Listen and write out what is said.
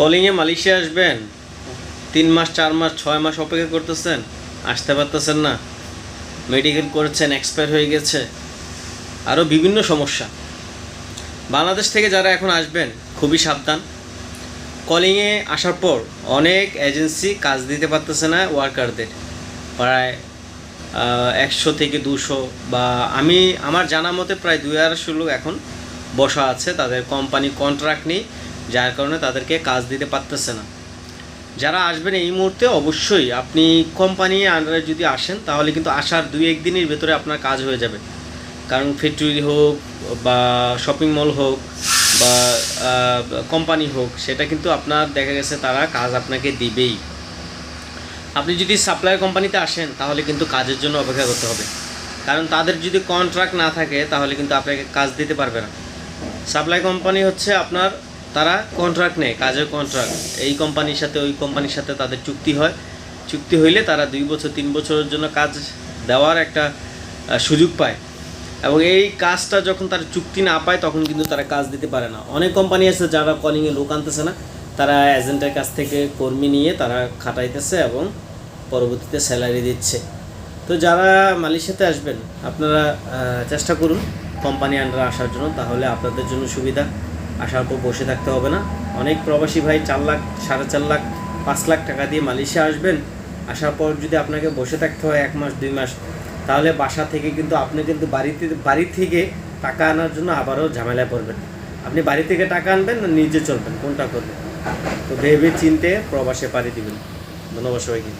কলিংয়ে Malaysia আসবেন? তিন মাস, চার মাস, ছয় মাস অপেক্ষা করতেছেন? আসতে পারতেছেন না। মেডিকেল করেছেন এক্সপায়ার হয়ে গেছে। আরও বিভিন্ন সমস্যা। বাংলাদেশ থেকে যারা এখন আসবেন, খুবই সাবধান। কলিংয়ে আসার পর অনেক এজেন্সি কাজ দিতে পারতেছে না ওয়ার্কারদের প্রায় একশো থেকে দুশো বা আমি, আমার জানা মতে প্রায় দুই আড়াইশো লোক এখন বসা আছে। তাদের কোম্পানি কন্ট্রাক্ট নেই। যার কারণে তাদেরকে কাজ দিতে পারতেছে না। যারা আসবেন এই মুহূর্তে অবশ্যই আপনি কোম্পানি আন্ডারে যদি আসেন, তাহলে কিন্তু আসার দুই একদিনের ভেতরে আপনার কাজ হয়ে যাবে। কারণ ফ্যাক্টরি হোক বা শপিং মল হোক বা কোম্পানি হোক, সেটা কিন্তু আপনার দেখা গেছে তারা কাজ আপনাকে দিবেই। আপনি যদি সাপ্লাই কোম্পানিতে আসেন, তাহলে কিন্তু কাজের জন্য অপেক্ষা করতে হবে। কারণ তাদের যদি কন্ট্রাক্ট না থাকে, তাহলে কিন্তু আপনাকে কাজ দিতে পারবে না। সাপ্লাই কোম্পানি হচ্ছে আপনার তারা কন্ট্রাক্ট নেয়, কাজের কন্ট্রাক্ট এই কোম্পানির সাথে, ওই কোম্পানির সাথে তাদের চুক্তি হয়। চুক্তি হইলে তারা দুই বছর, তিন বছরের জন্য কাজ দেওয়ার একটা সুযোগ পায়। এবং এই কাজটা যখন তারা চুক্তি না পায়, তখন কিন্তু তারা কাজ দিতে পারে না। অনেক কোম্পানি আছে যারা কলিংয়ে লোক আনতেছে না। তারা এজেন্টের কাছ থেকে কর্মী নিয়ে তারা খাটাইতেছে এবং পরবর্তীতে স্যালারি দিচ্ছে। তো যারা মালয়েশিয়াতে আসবেন, আপনারা চেষ্টা করুন কোম্পানি আন্ডারে আসার জন্য। তাহলে আপনাদের জন্য সুবিধা। আসার পর বসে থাকতে হবে না। অনেক প্রবাসী ভাই চার লাখ, সাড়ে চার লাখ, পাঁচ লাখ টাকা দিয়ে মালয়েশিয়া আসবেন। আসার পর যদি আপনাকে বসে থাকতে হয় এক মাস, দুই মাস, তাহলে বাসা থেকে কিন্তু আপনি কিন্তু বাড়িতে, বাড়ি থেকে টাকা আনার জন্য আবারও ঝামেলায় পড়বেন। আপনি বাড়ি থেকে টাকা আনবেন না নিজে চলবেন? কোনটা করবেন? তো ভেবে চিনতে প্রবাসে পাড়ি দিবেন। ধন্যবাদ সবাইকে।